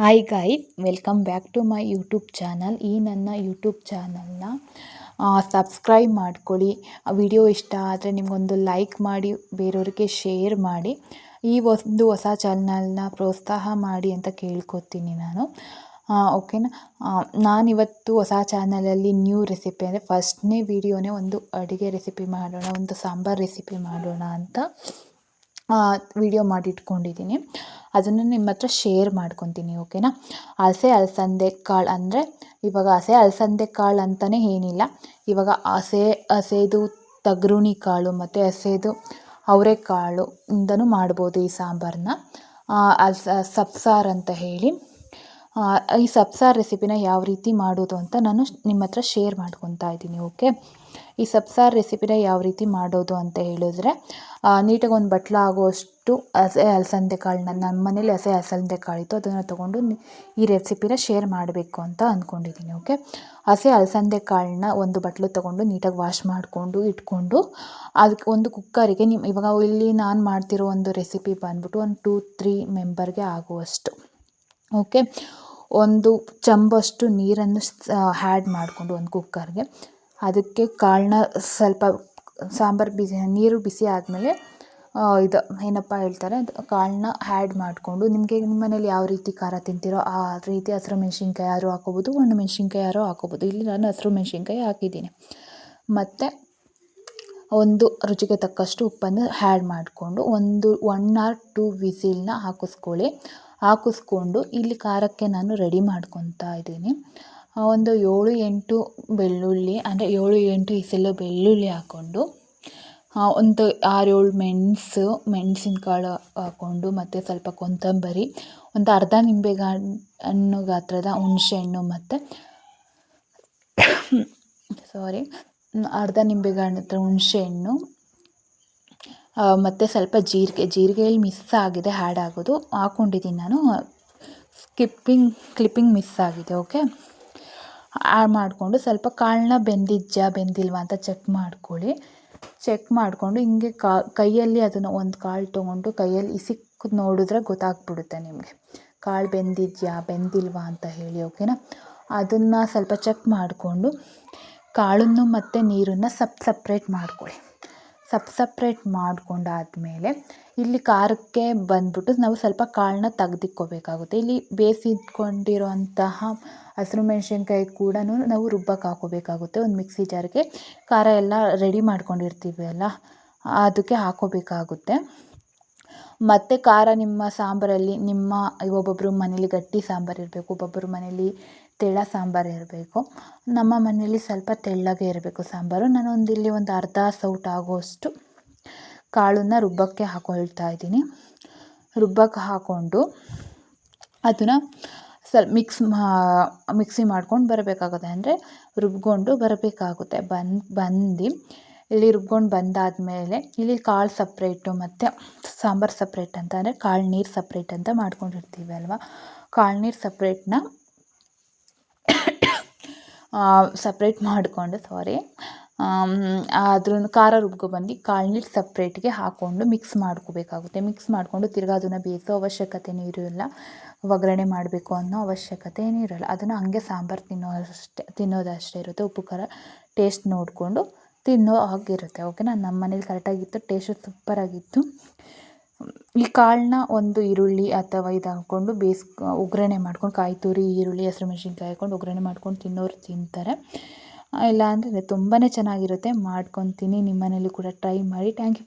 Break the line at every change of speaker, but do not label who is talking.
Hi guys welcome back to my YouTube channel ಈ ನನ್ನ YouTube ಚಾನಲ್ನ ಸಬ್ಸ್ಕ್ರೈಬ್ ಮಾಡ್ಕೊಳ್ಳಿ. ವಿಡಿಯೋ ಇಷ್ಟ ಆದರೆ ನಿಮಗೊಂದು ಲೈಕ್ ಮಾಡಿ, ಬೇರೆಯವ್ರಿಗೆ ಶೇರ್ ಮಾಡಿ. ಈ ಒಂದು ಹೊಸ ಚಾನಲ್ನ ಪ್ರೋತ್ಸಾಹ ಮಾಡಿ ಅಂತ ಕೇಳ್ಕೊತೀನಿ ನಾನು. ಓಕೆನಾ ನಾನಿವತ್ತು ಹೊಸ ಚಾನಲಲ್ಲಿ ನ್ಯೂ ರೆಸಿಪಿ ಅಂದರೆ ಫಸ್ಟ್ನೇ ವಿಡಿಯೋನೇ ಒಂದು ಅಡುಗೆ ರೆಸಿಪಿ ಮಾಡೋಣ, ಒಂದು ಸಾಂಬಾರು ರೆಸಿಪಿ ಮಾಡೋಣ ಅಂತ. ವಿಡಿಯೋ ಮಾಡಿಟ್ಕೊಂಡಿದ್ದೀನಿ. ಅದನ್ನು ನಿಮ್ಮ ಹತ್ರ ಶೇರ್ ಮಾಡ್ಕೊತೀನಿ ಓಕೆನಾ ಹಸೆ ಅಲಸಂದೆ ಕಾಳು ಅಂದರೆ, ಇವಾಗ ಹಸೆ ಅಲಸಂದೆ ಕಾಳು ಅಂತಲೇ ಏನಿಲ್ಲ. ಇವಾಗ ಹಸೆ, ಹಸೆದು ತಗ್ರುಣಿ ಕಾಳು ಮತ್ತು ಹಸೆದು ಅವರೆಕಾಳು ಇಂದನೂ ಮಾಡ್ಬೋದು ಈ ಸಾಂಬಾರನ್ನ ಅಲ್ಸ ಸಬ್ಸಾರ್ ಅಂತ ಹೇಳಿ. ಈ ಸಬ್ಸಾರ್ ರೆಸಿಪಿನ ಯಾವ ರೀತಿ ಮಾಡೋದು ಅಂತ ನಾನು ನಿಮ್ಮ ಹತ್ರ ಶೇರ್ ಮಾಡ್ಕೊತಾ ಇದ್ದೀನಿ ಓಕೆ ಈ ಸಬ್ಸಾರು ರೆಸಿಪಿನ ಯಾವ ರೀತಿ ಮಾಡೋದು ಅಂತ ಹೇಳಿದ್ರೆ ನೀಟಾಗಿ ಒಂದು ಬಟ್ಲ ಆಗುವಷ್ಟು ಹಸೆ ಅಲಸಂದೆ ಕಾಳನ್ನ ನಮ್ಮ ಮನೇಲಿ ಹಸೆ ಅಲಸಂದೆ ಕಾಳಿತ್ತು ಅದನ್ನು ತೊಗೊಂಡು ಈ ರೆಸಿಪಿನ ಶೇರ್ ಮಾಡಬೇಕು ಅಂತ ಅಂದ್ಕೊಂಡಿದ್ದೀನಿ ಓಕೆ ಹಸೆ ಅಲಸಂದೆ ಕಾಳನ್ನ ಒಂದು ಬಟ್ಲು ತೊಗೊಂಡು ನೀಟಾಗಿ ವಾಶ್ ಮಾಡಿಕೊಂಡು ಇಟ್ಕೊಂಡು ಅದಕ್ಕೆ ಒಂದು ಕುಕ್ಕರಿಗೆ ನಿಮ್ಮ ಇವಾಗ ಇಲ್ಲಿ ನಾನು ಮಾಡ್ತಿರೋ ಒಂದು ರೆಸಿಪಿ ಬಂದ್ಬಿಟ್ಟು ಒಂದು ಟೂ ತ್ರೀ ಮೆಂಬರ್ಗೆ ಆಗುವಷ್ಟು ಓಕೆ ಒಂದು ಚಂಬಷ್ಟು ನೀರನ್ನು ಹ್ಯಾಡ್ ಮಾಡಿಕೊಂಡು ಒಂದು ಕುಕ್ಕರ್ಗೆ ಅದಕ್ಕೆ ಕಾಳನ್ನ ಸ್ವಲ್ಪ ಸಾಂಬಾರು ಬಿಸಿ, ನೀರು ಬಿಸಿ ಆದಮೇಲೆ ಇದು ಏನಪ್ಪ ಹೇಳ್ತಾರೆ, ಅದು ಕಾಳನ್ನ ಹ್ಯಾಡ್ ಮಾಡಿಕೊಂಡು ನಿಮಗೆ ನಿಮ್ಮ ಮನೇಲಿ ಯಾವ ರೀತಿ ಖಾರ ತಿಂತೀರೋ ಆ ರೀತಿ ಹಸಿರು ಮೆಣಸಿನ್ಕಾಯಿ ಆದ್ರೂ ಹಾಕೋಬೋದು ಒಣ ಮೆಣಸಿನ್ಕಾಯಿ ಆದ್ರೂ ಹಾಕೋಬೋದು ಇಲ್ಲಿ ನಾನು ಹಸಿರು ಮೆಣಸಿನ್ಕಾಯಿ ಹಾಕಿದ್ದೀನಿ. ಮತ್ತು ಒಂದು ರುಚಿಗೆ ತಕ್ಕಷ್ಟು ಉಪ್ಪನ್ನು ಹ್ಯಾಡ್ ಮಾಡಿಕೊಂಡು ಒಂದು ಒನ್ ಆರ್ ಟೂ ವಿಸಿಲನ್ನ ಹಾಕಿಸ್ಕೊಳ್ಳಿ. ಹಾಕಿಸ್ಕೊಂಡು ಇಲ್ಲಿ ಖಾರಕ್ಕೆ ನಾನು ರೆಡಿ ಮಾಡ್ಕೊತಾ ಇದ್ದೀನಿ. ಒಂದು ಏಳು ಎಂಟು ಬೆಳ್ಳುಳ್ಳಿ, ಅಂದರೆ ಏಳು ಎಂಟು ಇಸಲು ಬೆಳ್ಳುಳ್ಳಿ ಹಾಕ್ಕೊಂಡು ಒಂದು ಆರು ಏಳು ಮೆಣಸು, ಮೆಣಸಿನ್ಕಾಳು ಹಾಕ್ಕೊಂಡು, ಮತ್ತು ಸ್ವಲ್ಪ ಕೊತ್ತಂಬರಿ, ಒಂದು ಅರ್ಧ ನಿಂಬೆಹಣ್ಣು ಗಾತ್ರದ ಹುಣಸೆಹಣ್ಣು ಮತ್ತು ಸಾರಿ ಅರ್ಧ ನಿಂಬೆಹಣ್ಣು ಹತ್ರ ಹುಣಸೆಹಣ್ಣು ಮತ್ತು ಸ್ವಲ್ಪ ಜೀರಿಗೆ, ಜೀರಿಗೆಯಲ್ಲಿ ಮಿಸ್ ಆಗಿದೆ ಹ್ಯಾಡ್ ಆಗೋದು ಹಾಕ್ಕೊಂಡಿದ್ದೀನಿ ನಾನು ಸ್ಕಿಪ್ಪಿಂಗ್ ಕ್ಲಿಪ್ಪಿಂಗ್ ಮಿಸ್ ಆಗಿದೆ ಓಕೆ ಆ್ಯಡ್ ಮಾಡಿಕೊಂಡು ಸ್ವಲ್ಪ ಕಾಳನ್ನ ಬೆಂದಿದೆಯಾ ಬೆಂದಿಲ್ವಾ ಅಂತ ಚೆಕ್ ಮಾಡ್ಕೊಳ್ಳಿ. ಚೆಕ್ ಮಾಡಿಕೊಂಡು ಹಿಂಗೆ ಕೈಯಲ್ಲಿ ಅದನ್ನು ಒಂದು ಕಾಳು ತೊಗೊಂಡು ಕೈಯಲ್ಲಿ ಇಸಿಕ್ ನೋಡಿದ್ರೆ ಗೊತ್ತಾಗ್ಬಿಡುತ್ತೆ ನಿಮಗೆ. ಕಾಳು ಬೆಂದಿದ್ಯಾ, ಬೆಂದಿಲ್ವಾ ಅಂತ ಹೇಳಿ ಓಕೆನಾ ಅದನ್ನು ಸ್ವಲ್ಪ ಚೆಕ್ ಮಾಡಿಕೊಂಡು ಕಾಳನ್ನು ಮತ್ತು ನೀರನ್ನು ಸಪ್ ಸಪ್ರೇಟ್ ಮಾಡ್ಕೊಳ್ಳಿ. ಸಪ್ ಸಪ್ರೇಟ್ ಮಾಡ್ಕೊಂಡಾದಮೇಲೆ ಇಲ್ಲಿ ಖಾರಕ್ಕೆ ಬಂದ್ಬಿಟ್ಟು ನಾವು ಸ್ವಲ್ಪ ಕಾಳನ್ನ ತೆಗೆದಿಕ್ಕೋಬೇಕಾಗುತ್ತೆ. ಇಲ್ಲಿ ಬೇಯಿಸಿಟ್ಕೊಂಡಿರೋಂತಹ ಹಸಿರು ಮೆಣಸಿನ್ಕಾಯಿ ಕೂಡ ನಾವು ರುಬ್ಬಕ್ಕೆ ಹಾಕ್ಕೋಬೇಕಾಗುತ್ತೆ ಒಂದು ಮಿಕ್ಸಿ ಜಾರ್ಗೆ. ಖಾರ ಎಲ್ಲ ರೆಡಿ ಮಾಡ್ಕೊಂಡಿರ್ತೀವಿ ಅಲ್ಲ? ಅದಕ್ಕೆ ಹಾಕ್ಕೋಬೇಕಾಗುತ್ತೆ ಮತ್ತು ಖಾರ ನಿಮ್ಮ ಸಾಂಬಾರಲ್ಲಿ ನಿಮ್ಮ ಒಬ್ಬೊಬ್ಬರು ಮನೇಲಿ ಗಟ್ಟಿ ಸಾಂಬಾರು ಇರಬೇಕು ಒಬ್ಬೊಬ್ಬರು ಮನೇಲಿ ತೆಳ್ಳ ಸಾಂಬಾರು ಇರಬೇಕು. ನಮ್ಮ ಮನೇಲಿ ಸ್ವಲ್ಪ ತೆಳ್ಳಗೆ ಇರಬೇಕು ಸಾಂಬಾರು. ನಾನು ಒಂದು ಇಲ್ಲಿ ಒಂದು ಅರ್ಧ ಸೌಟ್ ಆಗೋಷ್ಟು ಕಾಳನ್ನು ರುಬ್ಬಕ್ಕೆ ಹಾಕೊಳ್ತಾ ಇದ್ದೀನಿ. ರುಬ್ಬಕ್ಕೆ ಹಾಕ್ಕೊಂಡು ಅದನ್ನು ಸ್ವಲ್ಪ ಮಿಕ್ಸ್ ಮಾ, ಮಿಕ್ಸಿ ಮಾಡ್ಕೊಂಡು ಬರಬೇಕಾಗುತ್ತೆ. ಅಂದರೆ ರುಬ್ಕೊಂಡು ಬರಬೇಕಾಗುತ್ತೆ. ಬಂದು ಬಂದು ಇಲ್ಲಿ ರುಬ್ಕೊಂಡು ಬಂದಾದಮೇಲೆ ಇಲ್ಲಿ ಕಾಳು ಸಪ್ರೇಟು ಮತ್ತು ಸಾಂಬಾರು ಸಪ್ರೇಟ್ ಅಂತ ಅಂದರೆ ಕಾಳು ನೀರು ಸಪ್ರೇಟ್ ಅಂತ ಮಾಡ್ಕೊಂಡಿರ್ತೀವಿ ಅಲ್ವಾ? ಕಾಳು ನೀರು ಸಪ್ರೇಟ್ನ ಸಪ್ರೇಟ್ ಮಾಡಿಕೊಂಡು ಸಾರಿ ಅದ್ರನ್ನ ಖಾರ ರುಬ್ಕೊಬಂದು ಕಾಳು ನೀರು ಸಪ್ರೇಟ್ಗೆ ಹಾಕ್ಕೊಂಡು ಮಿಕ್ಸ್ ಮಾಡ್ಕೋಬೇಕಾಗುತ್ತೆ. ಮಿಕ್ಸ್ ಮಾಡಿಕೊಂಡು ತಿರ್ಗಿ ಅದನ್ನು ಬೇಯಿಸೋ ಅವಶ್ಯಕತೆಯೂ ಇರೋಲ್ಲ. ಒಗ್ಗರಣೆ ಮಾಡಬೇಕು ಅನ್ನೋ ಅವಶ್ಯಕತೆ ಏನೂ ಇರೋಲ್ಲ. ಅದನ್ನು ಹಾಗೆ ಸಾಂಬಾರು ತಿನ್ನೋ ಅಷ್ಟೇ ತಿನ್ನೋದಷ್ಟೇ ಇರುತ್ತೆ. ಉಪ್ಪು ಖಾರ ಟೇಸ್ಟ್ ನೋಡಿಕೊಂಡು ತಿನ್ನೋ ಹಾಗಿರುತ್ತೆ ಓಕೆನಾ ನಮ್ಮ ಮನೇಲಿ ಕರೆಕ್ಟಾಗಿತ್ತು ಟೇಸ್ಟು ಸೂಪರಾಗಿತ್ತು ಈ ಕಾಳನ್ನ ಒಂದು ಈರುಳ್ಳಿ ಅಥವಾ ಇದು ಹಾಕ್ಕೊಂಡು ಬೇಸ್, ಒಗ್ಗರಣೆ ಮಾಡ್ಕೊಂಡು ಕಾಯಿ ತುರಿ ಈರುಳ್ಳಿ, ಹಸಿರು ಮೆಣಸಿನ್ಕಾಯಿ ಹಾಕ್ಕೊಂಡು ಒಗ್ಗರಣೆ ಮಾಡ್ಕೊಂಡು ತಿನ್ನೋರು ತಿಂತಾರೆ. ಇಲ್ಲ ಅಂದರೆ ತುಂಬಾ ಚೆನ್ನಾಗಿರುತ್ತೆ ಮಾಡ್ಕೊತೀನಿ ನಿಮ್ಮ ಮನೇಲಿ ಕೂಡ ಟ್ರೈ ಮಾಡಿ. Thank you